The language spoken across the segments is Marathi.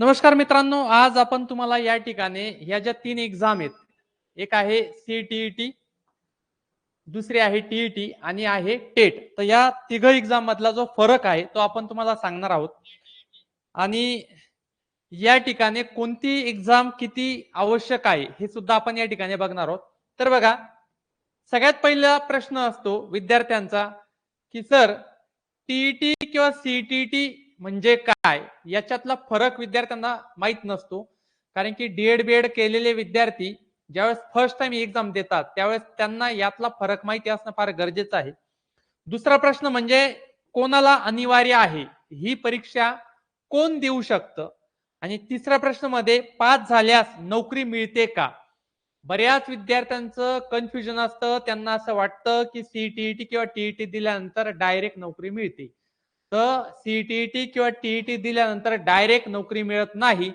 नमस्कार मित्रांनो आज आपण तुम्हाला या ठिकाणी ह्या ज्या तीन एक्झाम आहेत एक आहे सीटीईटी दुसरी आहे टीईटी आणि आहे टेट. तर या तिघ एक्झाम मधला जो फरक आहे तो आपण तुम्हाला सांगणार आहोत. आणि या ठिकाणी कोणती एक्झाम किती आवश्यक आहे हे सुद्धा आपण या ठिकाणी बघणार आहोत. तर बघा सगळ्यात पहिला प्रश्न असतो विद्यार्थ्यांचा की सर टीईटी किंवा सीटीटी म्हणजे काय? याच्यातला फरक विद्यार्थ्यांना माहीत नसतो. कारण की डीएड बीएड केलेले विद्यार्थी ज्यावेळेस फर्स्ट टाइम एक्झाम देतात त्यावेळेस त्यांना यातला फरक माहिती असणं फार गरजेचं आहे. दुसरा प्रश्न म्हणजे कोणाला अनिवार्य आहे? ही परीक्षा कोण देऊ शकतं? आणि तिसऱ्या प्रश्नमध्ये पास झाल्यास नोकरी मिळते का? बऱ्याच विद्यार्थ्यांचं कन्फ्युजन असतं. त्यांना असं वाटतं की सीटीईटी किंवा टीईटी दिल्यानंतर डायरेक्ट नोकरी मिळते. तर सीटीटी किंवा टीईटी दिल्यानंतर डायरेक्ट नोकरी मिळत नाही.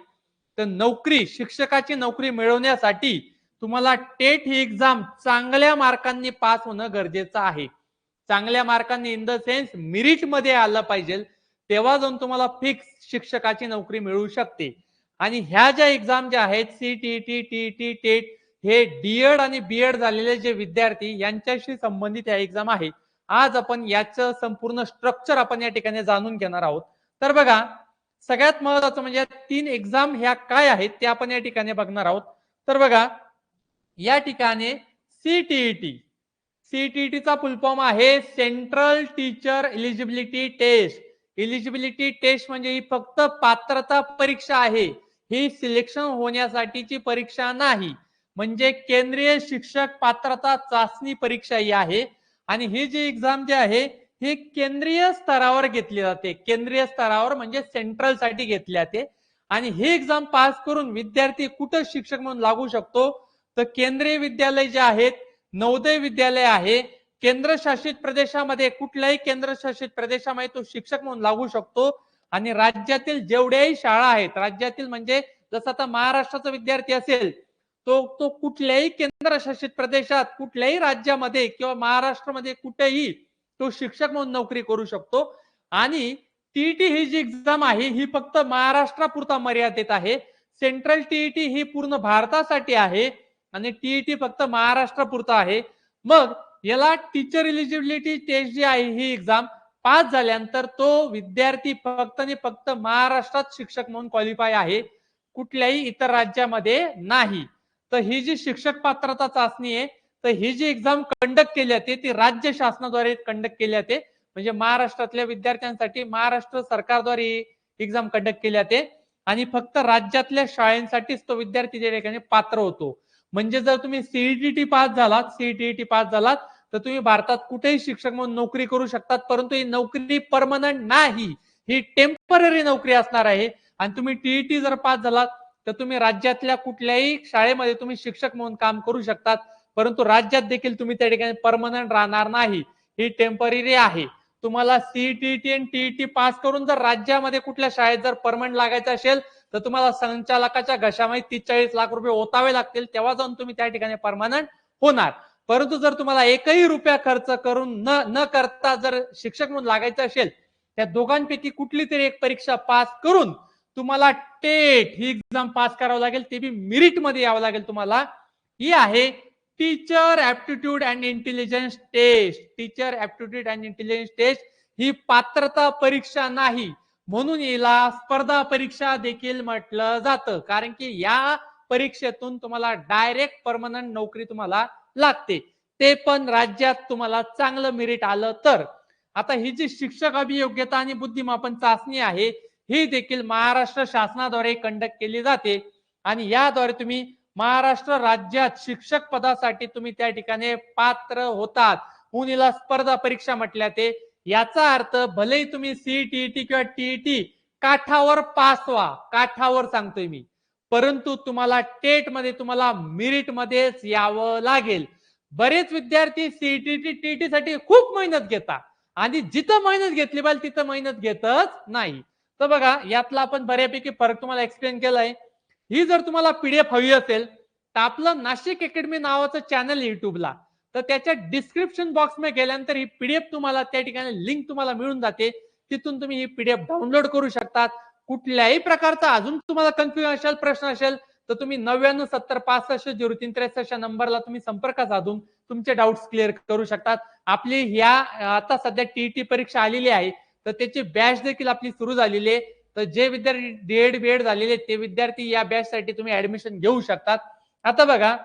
तर नोकरी शिक्षकाची नोकरी मिळवण्यासाठी तुम्हाला टेट ही एक्झाम चांगल्या मार्कांनी पास होणं गरजेचं आहे. चांगल्या मार्कांनी इन द सेन्स मिरिटमध्ये आलं पाहिजे. तेव्हा जाऊन तुम्हाला फिक्स शिक्षकाची नोकरी मिळू शकते. आणि ह्या ज्या एक्झाम ज्या आहेत सीटीईटी टीईटी टेट हे डीएड आणि बीएड झालेले जे विद्यार्थी यांच्याशी संबंधित या एक्झाम आहे. आज आपण याचं संपूर्ण स्ट्रक्चर आपण या ठिकाणी जाणून घेणार आहोत. तर बघा सगळ्यात महत्वाचं म्हणजे तीन एक्झाम ह्या काय आहेत ते आपण या ठिकाणी बघणार आहोत. तर बघा या ठिकाणी सीटीईटी सीटीईटीचा फुलफॉर्म आहे central teacher eligibility test eligibility test म्हणजे ही फक्त पात्रता परीक्षा आहे. ही सिलेक्शन होण्यासाठीची परीक्षा नाही. म्हणजे केंद्रीय शिक्षक पात्रता चाचणी परीक्षा ही आहे. आणि ही जी एक्झाम जी आहे ही केंद्रीय स्तरावर घेतली जाते. केंद्रीय स्तरावर म्हणजे सेंट्रलसाठी घेतली जाते. आणि ही एक्झाम पास करून विद्यार्थी कुठं शिक्षक म्हणून लागू शकतो? तर केंद्रीय विद्यालय जे आहेत नवोदय विद्यालय आहे. केंद्रशासित प्रदेशामध्ये कुठल्याही केंद्रशासित प्रदेशामध्ये तो शिक्षक म्हणून लागू शकतो. आणि राज्यातील जेवढ्याही शाळा आहेत राज्यातील म्हणजे जसं आता महाराष्ट्राचा विद्यार्थी असेल तो तो कुठल्याही केंद्रशासित प्रदेशात कुठल्याही राज्यामध्ये किंवा महाराष्ट्रामध्ये कुठेही तो शिक्षक म्हणून नोकरी करू शकतो. आणि टीईटी ही जी एक्झाम आहे ही फक्त महाराष्ट्रापुरता मर्यादित आहे. सेंट्रल टीईटी ही पूर्ण भारतासाठी आहे आणि टीईटी फक्त महाराष्ट्रापुरता आहे. मग याला टीचर एलिजिबिलिटी टेस्ट जी आहे ही एक्झाम पास झाल्यानंतर तो विद्यार्थी फक्त आणि फक्त महाराष्ट्रात शिक्षक म्हणून क्वालिफाय आहे. कुठल्याही इतर राज्यामध्ये नाही. तर ही जी शिक्षक पात्रता चाचणी आहे तर ही जी एक्झाम कंडक्ट केली जाते ती राज्य शासनाद्वारे कंडक्ट केली जाते. म्हणजे महाराष्ट्रातल्या विद्यार्थ्यांसाठी महाराष्ट्र सरकारद्वारे एक्झाम कंडक्ट केली जाते. आणि फक्त राज्यातल्या शाळेंसाठीच तो विद्यार्थी त्या ठिकाणी पात्र होतो. म्हणजे जर तुम्ही सीईटीटी पास झालात सीईटीटी पास झालात तर तुम्ही भारतात कुठेही शिक्षक म्हणून नोकरी करू शकतात परंतु ही नोकरी परमनंट नाही. ही टेंपररी नोकरी असणार आहे. आणि तुम्ही टीईटी जर पास झालात तर तुम्ही राज्यातल्या कुठल्याही शाळेमध्ये तुम्ही शिक्षक म्हणून काम करू शकतात परंतु राज्यात देखील तुम्ही त्या ठिकाणी परमनंट राहणार नाही. ही टेंपररी आहे. तुम्हाला सीईटीटी आणि टीईटी पास करून जर राज्यामध्ये कुठल्या शाळेत जर परमनंट लागायचं असेल तर तुम्हाला संचालकाच्या घशामध्ये तीस चाळीस लाख रुपये ओतावे लागतील तेव्हा जाऊन तुम्ही त्या ठिकाणी परमनंट होणार. परंतु जर तुम्हाला एकही रुपया खर्च करून न न करता जर शिक्षक म्हणून लागायचं असेल त्या दोघांपैकी कुठली तरी एक परीक्षा पास करून तुम्हाला टेट ही एक्झाम पास करावं लागेल ते बी मिरिटमध्ये यावं लागेल तुम्हाला. ही आहे teacher aptitude and intelligence test teacher aptitude and intelligence test ही पात्रता परीक्षा नाही. म्हणून याला स्पर्धा परीक्षा देखील म्हटलं जातं. कारण की या परीक्षेतून तुम्हाला डायरेक्ट परमनंट नोकरी तुम्हाला लागते. ते पण राज्यात तुम्हाला चांगलं मेरिट आलं तर. आता ही जी शिक्षक अभियोग्यता आणि बुद्धिमापन चाचणी आहे ही देखील महाराष्ट्र शासनाद्वारे कंडक्ट केली जाते. आणि याद्वारे तुम्ही महाराष्ट्र राज्यात शिक्षक पदासाठी तुम्ही त्या ठिकाणी पात्र होतात. मुलीला स्पर्धा परीक्षा म्हटल्या ते. याचा अर्थ भलेही तुम्ही सीईटीटी किंवा टीईटी काठावर पास व्हा. काठावर सांगतोय मी. परंतु तुम्हाला टेटमध्ये तुम्हाला मिरिट मध्येच यावं लागेल. बरेच विद्यार्थी सीईटीटी टीईटी साठी खूप मेहनत घेतात. आणि जिथं मेहनत घेतली पाहिजे तिथं मेहनत घेतच नाही. तर बघा यातला आपण बऱ्यापैकी फरक तुम्हाला एक्सप्लेन केलाय. ही जर तुम्हाला पीडीएफ हवी असेल तर आपलं नाशिक अकॅडमी नावाचं चॅनल युट्यूबला तर त्याच्या डिस्क्रिप्शन बॉक्समध्ये गेल्यानंतर ही पीडीएफ तुम्हाला त्या ठिकाणी लिंक तुम्हाला मिळून जाते. तिथून तुम्ही ही पीडीएफ डाउनलोड करू शकतात. कुठल्याही प्रकारचा अजून तुम्हाला कन्फ्युजन असेल प्रश्न असेल तर तुम्ही नव्याण्णव सत्तर पासष्ट झिरो तीन त्रेसष्ट नंबरला तुम्ही संपर्क साधून तुमचे डाऊट्स क्लिअर करू शकतात. आपली ह्या आता सध्या टीईटी परीक्षा आलेली आहे. तर त्याची बॅच देखील आपली सुरू झालेली आहे. तर जे विद्यार्थी डीएड बीएड झालेले ते विद्यार्थी या बॅच साठी तुम्ही ऍडमिशन घेऊ शकतात. आता बघा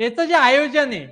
याचं जे आयोजन आहे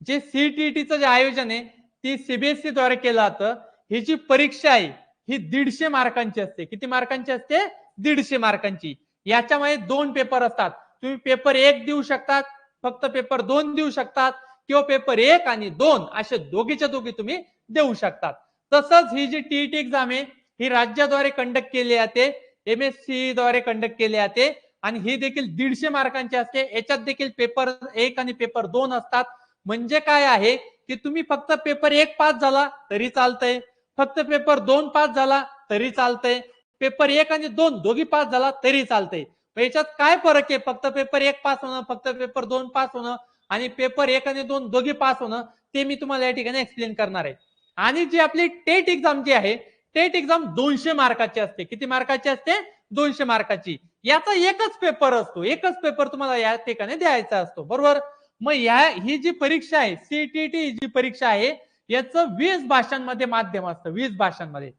जे सीटीईटीचं जे आयोजन आहे ती सीबीएसई द्वारे केलं जातं. ही जी परीक्षा आहे ही दीडशे मार्कांची असते. किती मार्कांची असते? दीडशे मार्कांची. याच्यामध्ये दोन पेपर असतात. तुम्ही पेपर एक देऊ शकतात फक्त पेपर दोन देऊ शकतात किंवा पेपर एक आणि दोन असे दोघीच्या दोघी तुम्ही देऊ शकतात. तसंच ही जी टीईटी एक्झाम आहे ही राज्याद्वारे कंडक्ट केली जाते एम एस सी द्वारे कंडक्ट केली जाते आणि ही देखील दीडशे मार्कांची असते. याच्यात देखील पेपर एक आणि पेपर दोन असतात. म्हणजे काय आहे की तुम्ही फक्त पेपर एक पास झाला तरी चालतंय. फक्त पेपर दोन पास झाला तरी चालतंय. पेपर एक आणि दोन दोघी पास झाला तरी चालतंय. याच्यात काय फरक आहे? फक्त पेपर एक पास होणं फक्त पेपर दोन पास होणं आणि पेपर एक आणि दोन दोघी पास होणं ते मी तुम्हाला या ठिकाणी एक्सप्लेन करणार आहे. आणि जी आपली टेट एक्झाम जी आहे टेट एक्झाम दोनशे मार्काची असते. किती मार्काची असते? दोनशे मार्काची. याचा एकच पेपर असतो. एकच पेपर तुम्हाला या ठिकाणी द्यायचा असतो. बरोबर? मग या ही जी परीक्षा आहे सीटीटी जी परीक्षा आहे याचं वीस भाषांमध्ये माध्यम असतं. वीस भाषांमध्ये.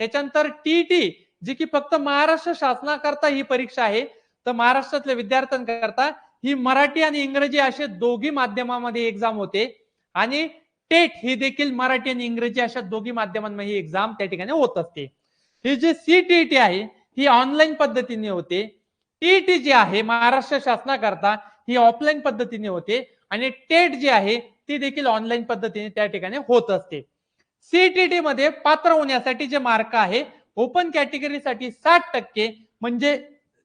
त्याच्यानंतर टीटी जी की फक्त महाराष्ट्र शासनाकरता ही परीक्षा आहे तर महाराष्ट्रातल्या विद्यार्थ्यांकरता ही मराठी आणि इंग्रजी असे दोघी माध्यमामध्ये एक्झाम होते. आणि टेट ही देखील मराठी आणि इंग्रजी अशा दोघी माध्यमांमध्ये ही एक्झाम त्या ठिकाणी होत असते. ही जी सीटीईटी आहे ही ऑनलाईन पद्धतीने होते. टीईटी जी आहे महाराष्ट्र शासनाकरता ही ऑफलाईन पद्धतीने होते आणि टेट जी आहे ती देखील ऑनलाईन पद्धतीने त्या ठिकाणी होत असते. सीटीटी मध्ये पात्र होण्यासाठी जे मार्क आहे ओपन कॅटेगरीसाठी साठ टक्के म्हणजे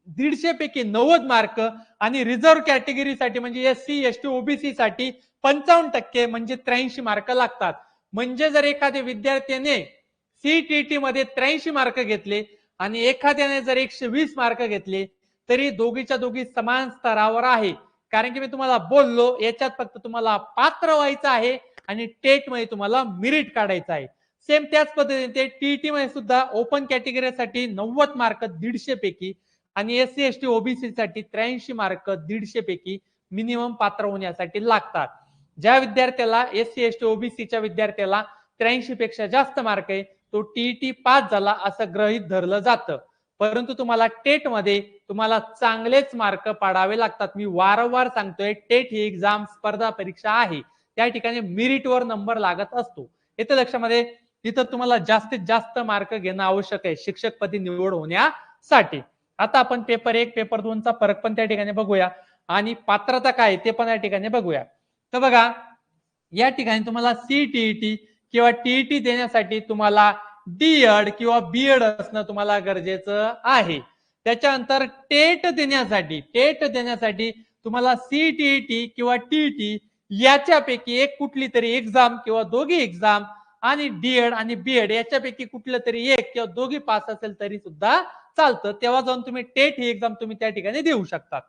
दीडशे पैकी नव्वद मार्क आणि रिझर्व्ह कॅटेगरीसाठी म्हणजे S C S T OBC साठी पंचावन्न टक्के म्हणजे त्र्याऐंशी मार्क लागतात. म्हणजे जर एखाद्या विद्यार्थ्याने सीटीटी मध्ये त्र्याऐंशी मार्क घेतले आणि एखाद्याने जर एकशे वीस मार्क घेतले तरी दोघीच्या दोघी समान स्तरावर आहे. कारण की मी तुम्हाला बोललो याच्यात फक्त तुम्हाला पात्र व्हायचं आहे आणि टेटमध्ये तुम्हाला मेरिट काढायचं आहे. सेम त्याच पद्धतीने ते टीईटी मध्ये सुद्धा ओपन कॅटेगरीसाठी नव्वद मार्क दीडशे पैकी आणि S C S T OBC साठी त्र्याऐंशी मार्क दीडशे पैकी मिनिमम पात्र होण्यासाठी लागतात. ज्या विद्यार्थ्याला एस सी एस टी ओबीसीच्या विद्यार्थ्याला त्र्याऐंशी पेक्षा जास्त मार्क आहे तो टीईटी पास झाला असं ग्रहित धरलं जातं. परंतु तुम्हाला टेटमध्ये तुम्हाला चांगलेच मार्क पाडावे लागतात. मी वारंवार सांगतोय टेट ही एक्झाम स्पर्धा परीक्षा आहे. त्या ठिकाणी मिरिटवर नंबर लागत असतो. येथे लक्षामध्ये तिथं तुम्हाला जास्तीत जास्त मार्क घेणं आवश्यक आहे शिक्षक पदी निवड होण्यासाठी. आता आपण पेपर एक पेपर दोनचा फरक पण त्या ठिकाणी बघूया. आणि पात्रता काय ते पण या ठिकाणी बघूया. तर बघा या ठिकाणी तुम्हाला सीटीईटी किंवा टीईटी देण्यासाठी तुम्हाला डीएड किंवा बीएड असणं तुम्हाला गरजेचं आहे. त्याच्यानंतर टेट देण्यासाठी टेट देण्यासाठी तुम्हाला सीटीईटी किंवा टीईटी याच्यापैकी एक कुठली तरी एक्झाम किंवा दोघी एक्झाम आणि डीएड आणि बीएड याच्यापैकी कुठलं तरी एक किंवा दोघी पास असेल तरी सुद्धा चालतं तेव्हा जाऊन तुम्ही टेट ही एक्झाम तुम्ही त्या ठिकाणी देऊ शकतात.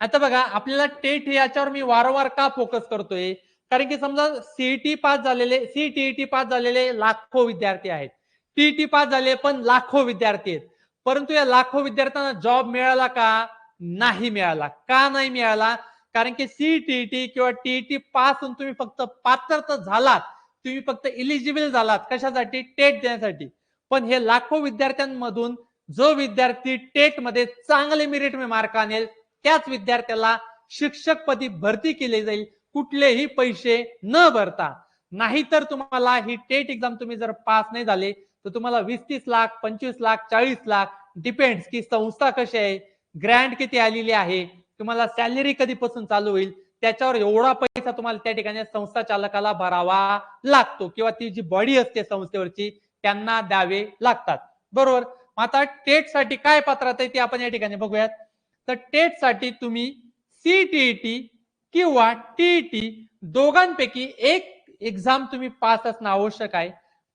आता बघा आपल्याला टेट याच्यावर मी वारंवार का फोकस करतोय? कारण की समजा सीईटी पास झालेले सीटीईटी पास झालेले लाखो विद्यार्थी आहेत. टीईटी पास झाले पण लाखो विद्यार्थी आहेत. परंतु या लाखो विद्यार्थ्यांना जॉब मिळाला का? नाही मिळाला. का नाही मिळाला? कारण की सीटीईटी किंवा टीईटी पास होऊन तुम्ही फक्त पात्र तर झालात. तुम्ही फक्त इलिजिबल झालात कशासाठी? टेट देण्यासाठी. पण हे लाखो विद्यार्थ्यांमधून जो विद्यार्थी टेटमध्ये चांगले मेरिट मार्क आणेल त्याच विद्यार्थ्याला शिक्षक पदी भरती केली जाईल कुठलेही पैसे न भरता. नाहीतर तुम्हाला ही टेट एक्झाम तुम्ही जर पास नाही झाले तर तुम्हाला वीस तीस लाख पंचवीस लाख चाळीस लाख डिपेंड की संस्था कशी आहे ग्रँड किती आलेली आहे तुम्हाला सॅलरी कधीपासून चालू होईल त्याच्यावर एवढा पैसा तुम्हाला त्या ठिकाणी संस्था चालकाला भरावा लागतो किंवा ती जी बॉडी असते संस्थेवरची त्यांना द्यावे लागतात. बरोबर? मग आता टेटसाठी काय पात्रता आहे ते आपण या ठिकाणी बघूयात. तर टेटसाठी तुम्ही सीटीईटी किंवा टीईटी दोघांपैकी एक एक्झाम तुम्ही पास असणं आवश्यक आहे.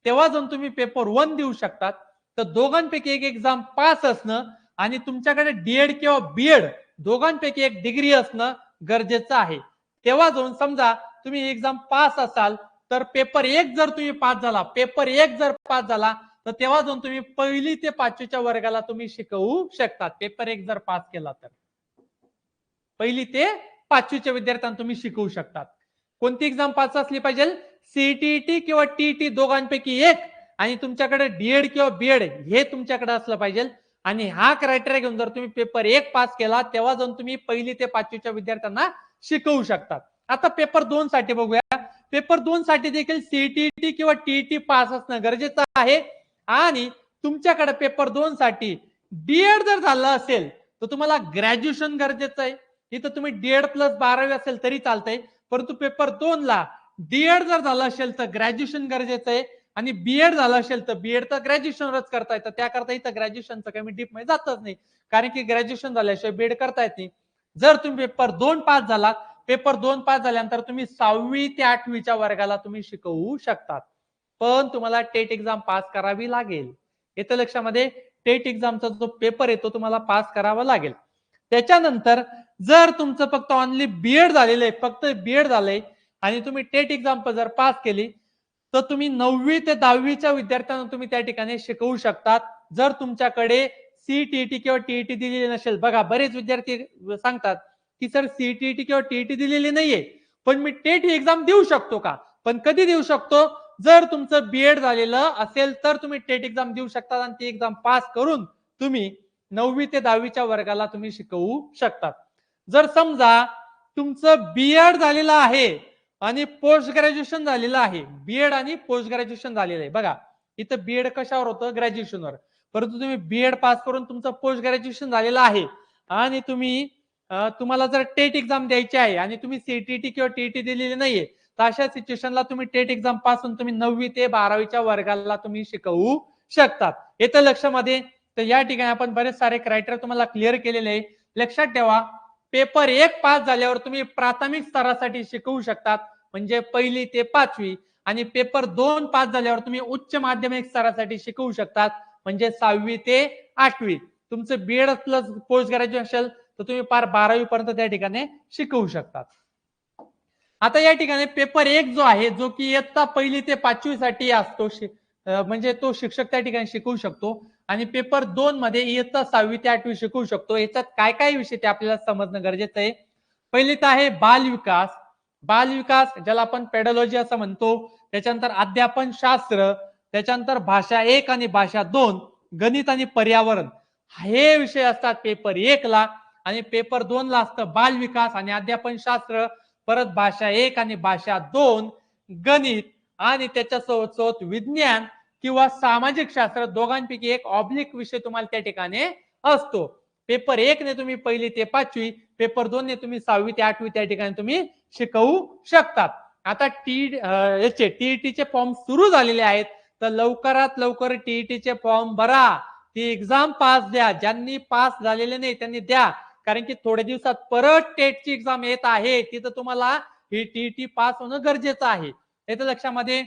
तेव्हा जाऊन तुम्ही पेपर वन देऊ शकतात. तर दोघांपैकी एक एक्झाम पास असणं आणि तुमच्याकडे डीएड किंवा बीएड दोघांपैकी एक डिग्री असणं गरजेचं आहे. तेव्हा जाऊन समजा तुम्ही एक्झाम पास असाल तर पेपर एक जर तुम्ही पास झाला पेपर एक जर पास झाला तर तेव्हा जाऊन तुम्ही पहिली ते पाचवीच्या वर्गाला तुम्ही शिकवू शकतात. पेपर एक जर पास केला तर. पहिली ते पाचवीच्या विद्यार्थ्यांना तुम्ही शिकवू शकतात. कोणती एक्झाम पास असली पाहिजे? सीटीटी किंवा टीटी दोघांपैकी एक आणि तुमच्याकडे डीएड किंवा बीएड हे तुमच्याकडे असलं पाहिजे. आणि हा क्रायटेरिया घेऊन जर तुम्ही पेपर एक पास केला तेव्हा जाऊन तुम्ही पहिली ते पाचवीच्या विद्यार्थ्यांना शिकवू शकतात. आता पेपर दोन साठी बघूया. पेपर दोन साठी देखील सीटीटी किंवा टीटी पास असणं गरजेचं आहे. आणि तुमच्याकडे पेपर दोन साठी डीएड जर झालं असेल तर तुम्हाला ग्रॅज्युएशन गरजेचं आहे. इथं तुम्ही डीएड प्लस बारावी असेल तरी चालतंय. परंतु पेपर दोन ला डीएड जर झालं असेल तर ग्रॅज्युएशन गरजेचं आहे. आणि बीएड झालं असेल तर बीएड तर ग्रॅज्युएशनच करता येतं. त्याकरता इथं ग्रॅज्युएशनचं काही डीपमध्ये जातच नाही. कारण की ग्रॅज्युएशन झाल्याशिवाय बीएड करता येत नाही. जर तुम्ही पेपर दोन पास झालात पेपर दोन पास झाल्यानंतर तुम्ही सहावी ते आठवीच्या वर्गाला तुम्ही शिकवू शकतात. पण तुम्हाला टेट एक्झाम पास करावी लागेल. येतं लक्षामध्ये टेट एक्झामचा जो पेपर आहे तो तुम्हाला पास करावा लागेल. त्याच्यानंतर जर तुमचं फक्त ऑनली बीएड झालेलं आहे फक्त बीएड झालंय आणि तुम्ही टेट एक्झाम जर पास केली तर तुम्ही नववी ते दहावीच्या विद्यार्थ्यांना तुम्ही त्या ठिकाणी शिकवू शकतात. जर तुमच्याकडे सीटीटी किंवा टीईटी दिलेली नसेल बघा बरेच विद्यार्थी सांगतात की सर सीटीटी किंवा टीईटी दिलेली नाहीये. पण मी टेट ही एक्झाम देऊ शकतो का? पण कधी देऊ शकतो? जर तुमचं बीएड झालेलं असेल तर तुम्ही टेट एक्झाम देऊ शकतात आणि ती एक्झाम पास करून तुम्ही नववी ते दहावीच्या वर्गाला तुम्ही शिकवू शकतात. जर समजा तुमचं बीएड झालेलं आहे आणि पोस्ट ग्रॅज्युएशन झालेलं आहे बीएड आणि पोस्ट ग्रॅज्युएशन झालेलं आहे. बघा इथं बीएड कशावर होतं? ग्रॅज्युएशनवर परंतु तुम्ही बीएड पास करून तुमचं पोस्ट ग्रॅज्युएशन झालेलं आहे आणि तुम्ही तुम्हाला जर टेट एक्झाम द्यायची आहे आणि तुम्ही सीटीटी किंवा टीईटी दिलेली नाहीये तर अशा सिच्युएशनला तुम्ही टेट एक्झामपासून तुम्ही नववी ते बारावीच्या वर्गाला तुम्ही शिकवू शकतात. येतं लक्षामध्ये तर या ठिकाणी आपण बरेच सारे क्रायटेरिया तुम्हाला क्लिअर केलेले आहे. लक्षात ठेवा पेपर एक पास झाल्यावर तुम्ही प्राथमिक स्तरासाठी शिकवू शकतात म्हणजे पहिली ते पाचवी. आणि पेपर दोन पास झाल्यावर तुम्ही उच्च माध्यमिक स्तरासाठी शिकवू शकतात म्हणजे सहावी ते आठवी. तुमचं बीएड प्लस पोस्ट ग्रॅज्युएशन असेल तर तुम्ही पार बारावी पर्यंत त्या ठिकाणी शिकवू शकतात. आता या ठिकाणी पेपर एक जो आहे जो की इयत्ता पहिली ते पाचवी साठी असतो म्हणजे तो शिक्षक त्या ठिकाणी शिकवू शकतो. आणि पेपर दोन मध्ये इयत्ता सहावी ते आठवी शिकवू शकतो. याच्यात काय काय विषय ते आपल्याला समजणं गरजेचं आहे? पहिली तर आहे बाल विकास बाल विकास ज्याला आपण पेडॉलॉजी असं म्हणतो. त्याच्यानंतर अध्यापन शास्त्र त्याच्यानंतर भाषा एक आणि भाषा दोन गणित आणि पर्यावरण. हे विषय असतात पेपर एक ला. आणि पेपर दोन ला असतं बाल विकास आणि अध्यापन शास्त्र. परत भाषा एक आणि भाषा दोन गणित आणि त्याच्यासोबत सोबत विज्ञान किंवा सामाजिक शास्त्र दोघांपैकी एक ऑब्लिक विषय तुम्हाला त्या ठिकाणी असतो. पेपर एक ने तुम्ही पहिली ते पाचवी पेपर दोन ने तुम्ही सहावी ते आठवी त्या ठिकाणी तुम्ही शिकवू शकतात. आता टी याचे टीईटीचे फॉर्म सुरू झालेले आहेत. तर लवकरात लवकर टीईटीचे फॉर्म भरा. ती एक्झाम पास द्या. ज्यांनी पास झालेले नाही त्यांनी द्या. कारण की थोड्या दिवसात परत टेटची एक्झाम येत आहे. तिथं तुम्हाला ही टीईटी पास होणं गरजेचं आहे. येतं लक्षामध्ये.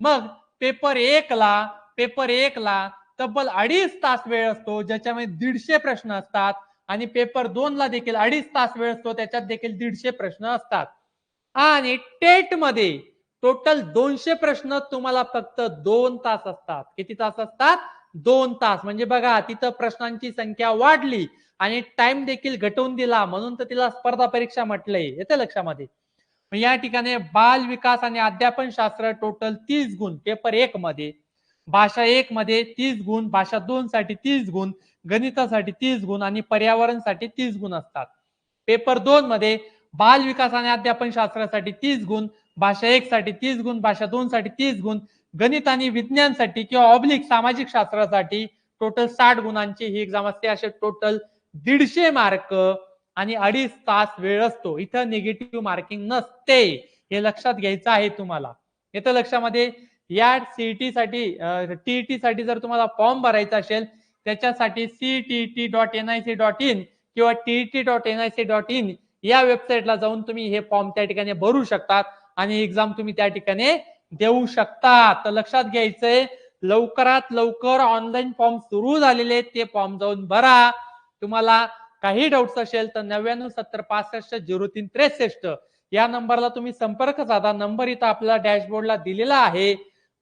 मग पेपर एक ला पेपर एक ला तब्बल अडीच तास वेळ असतो ज्याच्यामध्ये दीडशे प्रश्न असतात. आणि पेपर दोन ला देखील अडीच तास वेळ असतो त्याच्यात देखील दीडशे प्रश्न असतात. आणि टेटमध्ये टोटल दोनशे प्रश्न तुम्हाला फक्त दोन तास असतात. किती तास असतात? दोन तास. म्हणजे बघा तिथं प्रश्नांची संख्या वाढली. आणि टाइम देखील घटवून दिला. म्हणून तर तिला स्पर्धा परीक्षा म्हटलंय. येते लक्षामध्ये? या ठिकाणी बाल विकास आणि अध्यापन शास्त्र टोटल तीस गुण. पेपर एक मध्ये भाषा एक मध्ये तीस गुण भाषा दोन साठी तीस गुण गणितासाठी तीस गुण आणि पर्यावरणसाठी तीस गुण असतात. पेपर दोन मध्ये बाल विकास आणि अध्यापन शास्त्रासाठी तीस गुण भाषा एक साठी तीस गुण भाषा दोन साठी तीस गुण गणित आणि विज्ञानसाठी किंवा ऑब्लिक सामाजिक शास्त्रासाठी टोटल साठ गुणांची ही एक्झाम असते. असे टोटल दीडशे मार्क आणि अडीच तास वेळ असतो. इथं निगेटिव्ह मार्किंग नसते. हे लक्षात घ्यायचं आहे तुम्हाला. येतं लक्षामध्ये या सीईटी साठी टीईटी साठी जर तुम्हाला फॉर्म भरायचा असेल त्याच्यासाठी CTET dot N I C dot in किंवा TET dot N I C dot in या वेबसाईटला जाऊन तुम्ही हे फॉर्म त्या ठिकाणी भरू शकतात आणि एक्झाम तुम्ही त्या ठिकाणी देऊ शकता. तर लक्षात घ्यायचंय लवकरात लवकर ऑनलाईन फॉर्म सुरू झालेले आहेत. ते फॉर्म जाऊन भरा. तुम्हाला काही डाऊट्स असेल तर नव्याण्णव सत्तर पासष्ट झिरो तीन त्रेसष्ट या नंबरला तुम्ही संपर्क साधा. नंबर इथं आपल्याला डॅशबोर्डला दिलेला आहे.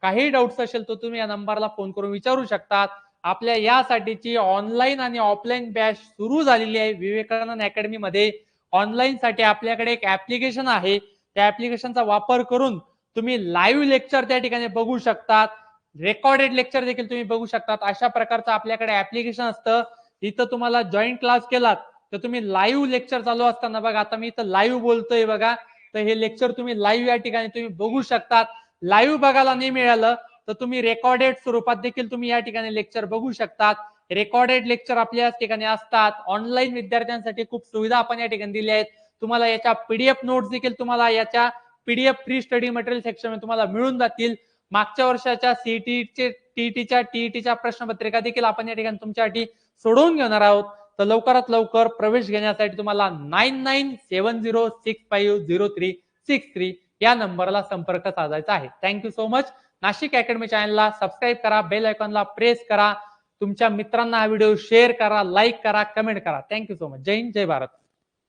काही डाऊट्स असेल तर तुम्ही या नंबरला फोन करून विचारू शकतात. आपल्या यासाठीची ऑनलाईन आणि ऑफलाईन बॅच सुरू झालेली आहे. विवेकानंद अकॅडमी मध्ये ऑनलाईन साठी आपल्याकडे एक ऍप्लिकेशन आहे. त्या ऍप्लिकेशनचा वापर करून तुम्ही लाईव्ह लेक्चर त्या ठिकाणी बघू शकतात. रेकॉर्डेड लेक्चर देखील तुम्ही बघू शकतात. अशा प्रकारचं आपल्याकडे ऍप्लिकेशन असतं. इथं तुम्हाला जॉईंट क्लास केलात तर तुम्ही लाईव्ह लेक्चर चालू असताना बघा आता मी इथं लाईव्ह बोलतोय बघा तर हे लेक्चर तुम्ही लाईव्ह या ठिकाणी तुम्ही बघू शकतात. लाईव्ह बघायला नाही मिळालं तर तुम्ही रेकॉर्डेड स्वरूपात देखील तुम्ही या ठिकाणी लेक्चर बघू शकतात. रेकॉर्डेड लेक्चर आपल्या ठिकाणी असतात. ऑनलाईन विद्यार्थ्यांसाठी खूप सुविधा आपण या ठिकाणी दिल्या आहेत. तुम्हाला याच्या पीडीएफ नोट्स देखील तुम्हाला याच्या पीडीएफ फ्री स्टडी मटेरियल सेक्शनमध्ये तुम्हाला मिळून जातील. मागच्या वर्षाच्या सीईटीचे टीईटीच्या टीईटीच्या प्रश्नपत्रिका देखील आपण या ठिकाणी तुमच्यासाठी सोडवून घेणार आहोत. तर लवकरात लवकर प्रवेश घेण्यासाठी तुम्हाला nine nine seven zero six five zero three six three या नंबरला संपर्क साधायचा आहे. Thank you so much Nashik academy चॅनलला सबस्क्राईब करा बेल आयकॉनला प्रेस करा. तुमच्या मित्रांना हा व्हिडिओ शेअर करा लाईक करा कमेंट करा. थँक्यू सो मच जय हिंद जय भारत.